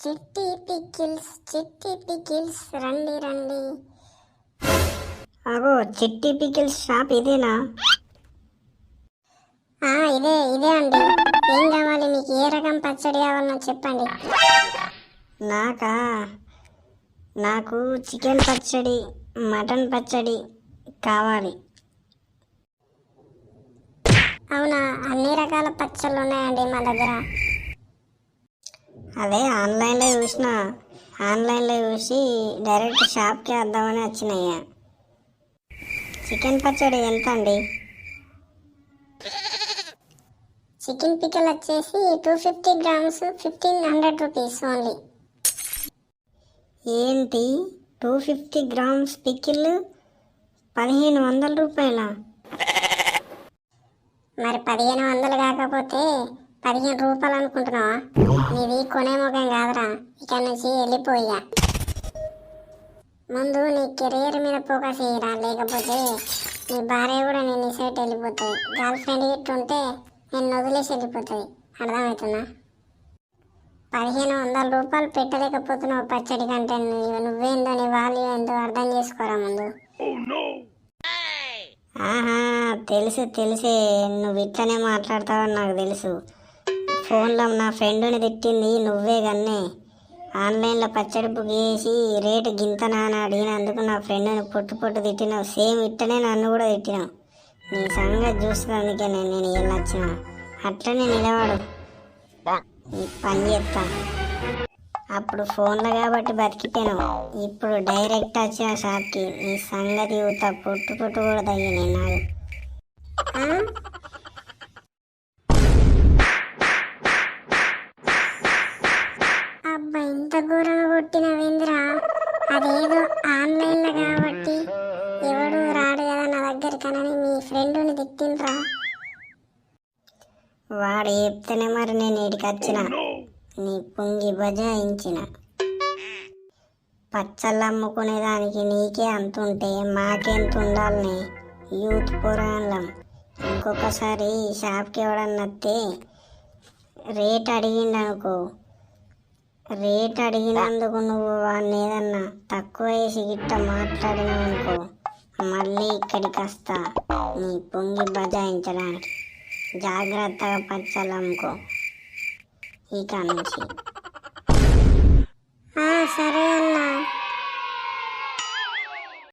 చిట్టి పికిల్స్ చిట్టి పికిల్స్ రండి రండి. అగో చిట్టి పికిల్స్ షాప్ ఇదేనా? ఆ ఇదే ఇదే అండి. ఏం కావాలి? మీకు ఏ రకం పచ్చడి కావాలనో చెప్పండి. నాకా? నాకు చికెన్ పచ్చడి మటన్ పచ్చడి కావాలి. అవునా? అన్ని రకాల పచ్చళ్ళు ఉన్నాయండి మా దగ్గర. అదే ఆన్లైన్లో చూసిన ఆన్లైన్లో చూసి డైరెక్ట్ షాప్కి వద్దామని వచ్చినయ్యా. చికెన్ పచ్చడి ఎంత అండి? చికెన్ పికెల్ వచ్చేసి two fifty grams fifteen hundred rupees only. ఏంటి? టూ ఫిఫ్టీ గ్రామ్స్ పికిల్ పదిహేను వందల రూపాయల? మరి పదిహేను వందలు కాకపోతే పదిహేను రూపాయలు అనుకుంటున్నావా? నీది కొనే ముఖం కాదురా. ఇక్కడ నుంచి వెళ్ళిపోయా ముందు నీ కెరీర్ మీద ఫోకస్ చేయరా? లేకపోతే నీ భార్య కూడా నేను సైట్ వెళ్ళిపోతుంది. గర్ల్ ఫ్రెండ్ ఇట్టుంటే నేను వదిలేసి వెళ్ళిపోతుంది. అర్థమవుతుందా? పదిహేను వందల రూపాయలు పెట్టలేకపోతున్నావు పచ్చడి కంటే నువ్వు- నువ్వేందో నీ వాల్యూ ఏందో అర్థం చేసుకోరా ముందు. ఆహా తెలుసు తెలిసే. నువ్వు ఇట్లనే మాట్లాడతావని నాకు తెలుసు. ఫోన్లో నా ఫ్రెండ్ని తిట్టింది నువ్వే కన్నే ఆన్లైన్లో పచ్చడి బుక్ చేసి రేటు గింతనా అని అడిగినందుకు నా ఫ్రెండ్ని పొట్టు పొట్టు తిట్టినావు. సేమ్ ఇట్టనే నన్ను కూడా తిట్టినావు. నీ సంగతి చూస్తున్నందుకే నేను నేను వెళ్ళొచ్చిన అట్లనే నిలవాడు పని చేస్తా. అప్పుడు ఫోన్లో కాబట్టి బతికిపోయాను. ఇప్పుడు డైరెక్ట్ వచ్చిన షాప్కి నీ సంగతి ఊత పొట్టు పొట్టు కూడా తగ్గినాయి నాకు కొట్టినవేంద్రా అదేదో ఆన్లైన్లో కాబట్టి ఎవడు రాడు కదా నా దగ్గరికనని మీ ఫ్రెండ్ని తిట్టిండ్రా. వాడు చెప్తేనే మరి నేను ఇడికి వచ్చిన. నీ పొంగి బజాయించిన పచ్చళ్ళు అమ్ముకునేదానికి నీకే అంత ఉంటే మాకెంత ఉండాలని? యూత్ పురాణం ఇంకొకసారి షాప్కి ఎవడన్నా రేట్ అడిగిండనుకో. రేట్ అడిగినందుకు నువ్వు వాడిని ఏదన్నా తక్కువ వేసి గిట్ట మాట్లాడినావు అనుకో మళ్ళీ ఇక్కడికి వస్తా. నీ పొంగి బజాయించడానికి. జాగ్రత్తగా పచ్చళ్ళు ఇక నుంచి. ఆ, సరే అన్నా.